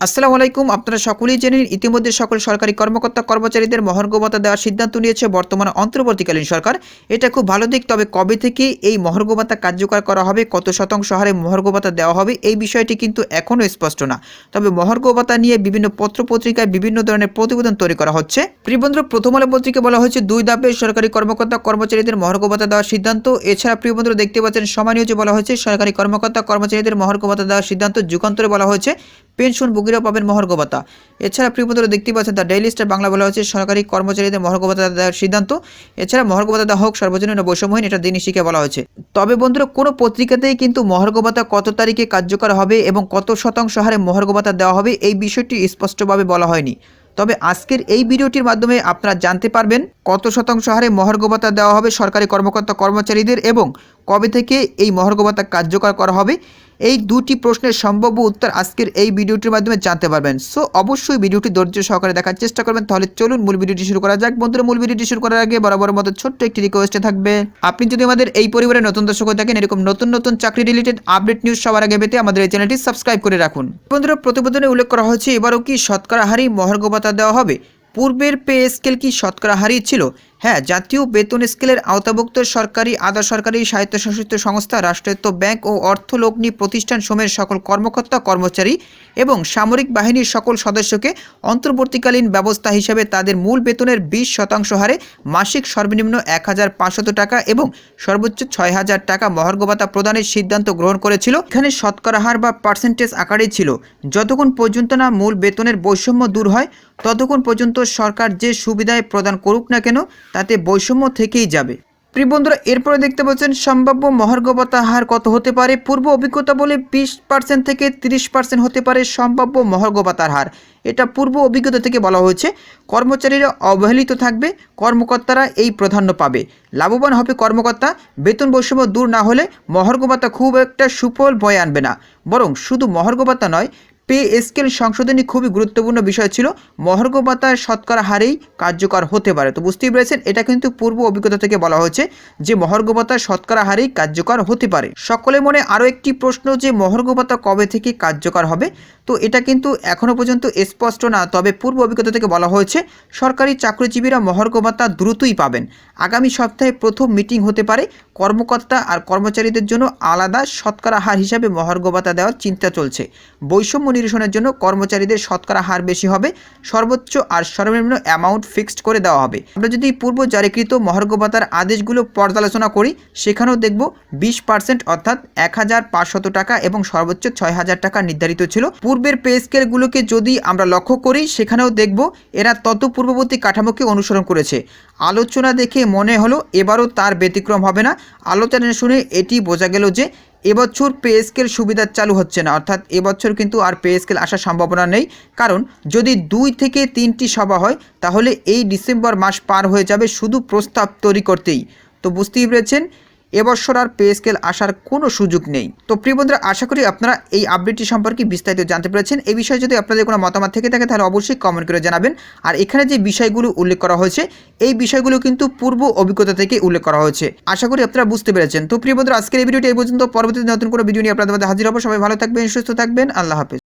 আসসালামু আলাইকুম। আপনারা সকলেই জেনে নিন, ইতিমধ্যে সকল সরকারি কর্মকর্তা কর্মচারীদের মহার্ঘ ভাতা দেওয়ার সিদ্ধান্ত নিয়েছে বর্তমান অন্তর্বর্তীকালীন সরকার। এটা খুব ভালো দিক তবে কবে থেকে এই মহার্ঘ ভাতা কার্যকর করা হবে কত শতাংশ হারে মহার্ঘ ভাতা দেওয়া হবে এই বিষয়টি কিন্তু এখনও স্পষ্ট না। তবে মহার্ঘ ভাতা নিয়ে বিভিন্ন পত্র পত্রিকায় বিভিন্ন ধরনের প্রতিবেদন তৈরি করা হচ্ছে। প্রিয়বন্ধু প্রথম আলো পত্রিকা বলা হয়েছে দুই ধাপে সরকারি কর্মকর্তা কর্মচারীদের মহার্ঘ ভাতা দেওয়ার সিদ্ধান্ত। এছাড়া প্রিয়বন্ধু দেখতে পাচ্ছেন সমানীয় নিউজে বলা হয়েছে সরকারি কর্মকর্তা কর্মচারীদের মহার্ঘ ভাতা দেওয়ার সিদ্ধান্ত যুগান্তরে বলা হয়েছে। পেনশন ভোগীরা পাবেন মহার্ঘ ভাতা এছাড়া প্রিয়বন্ধুরা দেখতে পাচ্ছেন দ্য ডেইলি স্টার বাংলা বলা হচ্ছে সরকারি কর্মচারীদের মহার্ঘ ভাতা দেওয়ার সিদ্ধান্ত। এছাড়া মহার্ঘ ভাতা দেওয়া হোক, সর্বজনীন বৈষম্যহীন, এটা দিনই শিখে বলা হয়েছে। তবে বন্ধুরা, কোনো পত্রিকাতেই কিন্তু মহার্ঘ ভাতা কত তারিখে কার্যকর হবে এবং কত শতাংশ হারে মহার্ঘ ভাতা দেওয়া হবে, এই বিষয়টি স্পষ্টভাবে বলা হয়নি। তবে আজকের এই ভিডিওটির মাধ্যমে আপনারা জানতে পারবেন, কত শতাংশ হারে মহার্ঘ ভাতা দেওয়া হবে সরকারি কর্মকর্তা কর্মচারীদের এবং কবে থেকে এই মহার্ঘ ভাতা কার্যকর করা হবে। এই দুটি প্রশ্নের সম্ভাব্য উত্তর আজকের এই ভিডিওটির মাধ্যমে জানতে পারবেন। সো অবশ্যই ভিডিওটি ধৈর্য সহকারে দেখার চেষ্টা করবেন। তাহলে চলুন মূল ভিডিওটি শুরু করা যাক। বন্ধুরা, মূল ভিডিওটি শুরু করার আগে বরাবর মতো ছোট্ট একটি রিকোয়েস্টে থাকবে। আপনি যদি আমাদের এই পরিবারের নতুন দর্শক হয়ে থাকেন, এরকম নতুন নতুন চাকরি রিলেটেড আপডেট নিউজ সবার আগে পেতে আমাদের এই চ্যানেলটি সাবস্ক্রাইব করে রাখুন। বন্ধুরা, প্রতিবেদনে উল্লেখ করা হয়েছে, এবারও কি শতকরা হারি মহার্ঘ ভাতা দেওয়া হবে? পূর্বের পে স্কেল কি শতকরা হারই ছিল? হ্যাঁ জাতীয় বেতন স্কেলের আওতাভুক্ত সরকারি, আধা সরকারি স্বায়ত্তশাসিত সংস্থা, রাষ্ট্রায়ত্ত ব্যাংক ও অর্থলগ্নি প্রতিষ্ঠান সমেত সকল কর্মকর্তা, কর্মচারী এবং সামরিক বাহিনীর সকল সদস্যকে অন্তর্বর্তীকালীন ব্যবস্থা হিসেবে তাদের মূল বেতনের বিশ শতাংশ হারে মাসিক সর্বনিম্ন এক হাজার পাঁচশত টাকা এবং সর্বোচ্চ ছয় হাজার টাকা মহার্ঘ ভাতা প্রদানের সিদ্ধান্ত গ্রহণ করেছিল। এখানে শতকরা হার বা পার্সেন্টেজ আকারেই ছিল। যতক্ষণ পর্যন্ত না মূল বেতনের বৈষম্য দূর হয়, ততক্ষণ পর্যন্ত সরকার যে সুবিধায় প্রদান করুক না কেন তাতে বৈষম্য থেকেই যাবে। প্রিয় বন্ধুরা, এরপরে দেখতে পাচ্ছেন সম্ভাব্য মহার্ঘ ভাতা হার কত হতে পারে? পূর্ব অভিজ্ঞতা বলে বিশ পার্সেন্ট থেকে তিরিশ পার্সেন্ট হতে পারে সম্ভাব্য মহার্ঘ ভাতার হার। এটা পূর্ব অভিজ্ঞতা থেকে বলা হয়েছে। কর্মচারীরা অবহেলিত থাকবে, কর্মকর্তারা এই প্রাধান্য পাবে। লাভবান হবে কর্মকর্তা, বেতন বৈষম্য দূর না হলে মহার্ঘ ভাতা খুব একটা সুফল বয়ে আনবে না। বরং শুধু মহার্ঘ ভাতা নয় পে স্কেল সংশোধনী খুবই গুরুত্বপূর্ণ বিষয় ছিল। মহার্ঘ ভাতার শতকরা হারেই কার্যকর হতে পারে। তো বুঝতেই পেরেছেন, এটা কিন্তু পূর্ব অভিজ্ঞতা থেকে বলা হয়েছে যে মহার্ঘ ভাতার শতকরা হারেই কার্যকর হতে পারে। সকলের মনে আরও একটি প্রশ্ন যে মহার্ঘ ভাতা কবে থেকে কার্যকর হবে? তো এটা কিন্তু এখনও পর্যন্ত স্পষ্ট না, তবে পূর্ব অভিজ্ঞতা থেকে বলা হয়েছে, সরকারি চাকরিজীবীরা মহার্ঘ ভাতা দ্রুতই পাবেন। আগামী সপ্তাহে প্রথম মিটিং হতে পারে কর্মকর্তা আর কর্মচারীদের জন্য আলাদা শতকরা হার হিসাবে মহার্ঘ ভাতা দেওয়ার চিন্তা চলছে। বৈষম্য নিরসনের জন্য কর্মচারীদের শতকরা হার বেশি হবে। সর্বোচ্চ আর সর্বনিম্ন অ্যামাউন্ট ফিক্সড করে দেওয়া হবে। আমরা যদি পূর্ব জারিকৃত মহার্ঘ ভাতার আদেশগুলো পর্যালোচনা করি, সেখানেও দেখব বিশ পার্সেন্ট অর্থাৎ এক হাজার পাঁচশত টাকা এবং সর্বোচ্চ ছয় হাজার টাকা নির্ধারিত ছিল। পূর্বের পে স্কেলগুলোকে যদি আমরা লক্ষ্য করি, সেখানেও দেখব এরা তত পূর্ববর্তী কাঠামোকে অনুসরণ করেছে। আলোচনা দেখে মনে হলো এবারও তার ব্যতিক্রম হবে না। আলোচনা শুনে এটি বোঝা গেল যে এবছর পে স্কেল সুবিধা চালু হচ্ছে না। অর্থাৎ এবছর কিন্তু আর পে স্কেল আসার সম্ভাবনা নেই। কারণ যদি দুই থেকে তিনটি সভা হয়, তাহলে এই ডিসেম্বর মাস পার হয়ে যাবে শুধু প্রস্তাব তৈরি করতেই। তো বুঝতেই পেরেছেন এবছর আর পে স্কেল আসার কোনো সুযোগ নেই। তো প্রিয় বন্ধুরা, আশা করি আপনারা এই আপডেটটি সম্পর্কে বিস্তারিত জানতে পেরেছেন। এই বিষয়ে যদি আপনাদের কোনো মতামত থেকে থাকে, তাহলে অবশ্যই কমেন্ট করে জানাবেন। আর এখানে যে বিষয়গুলো উল্লেখ করা হয়েছে, এই বিষয়গুলো কিন্তু পূর্ব অভিজ্ঞতা থেকে উল্লেখ করা হয়েছে। আশা করি আপনারা বুঝতে পেরেছেন। তো প্রিয় বন্ধুরা, আজকের এই ভিডিওটি এই পর্যন্ত। পরবর্তীতে নতুন কোনো ভিডিও নিয়ে আপনাদের মধ্যে হাজির হব। সবাই ভালো থাকবেন, সুস্থ থাকবেন। আল্লাহ হাফেজ।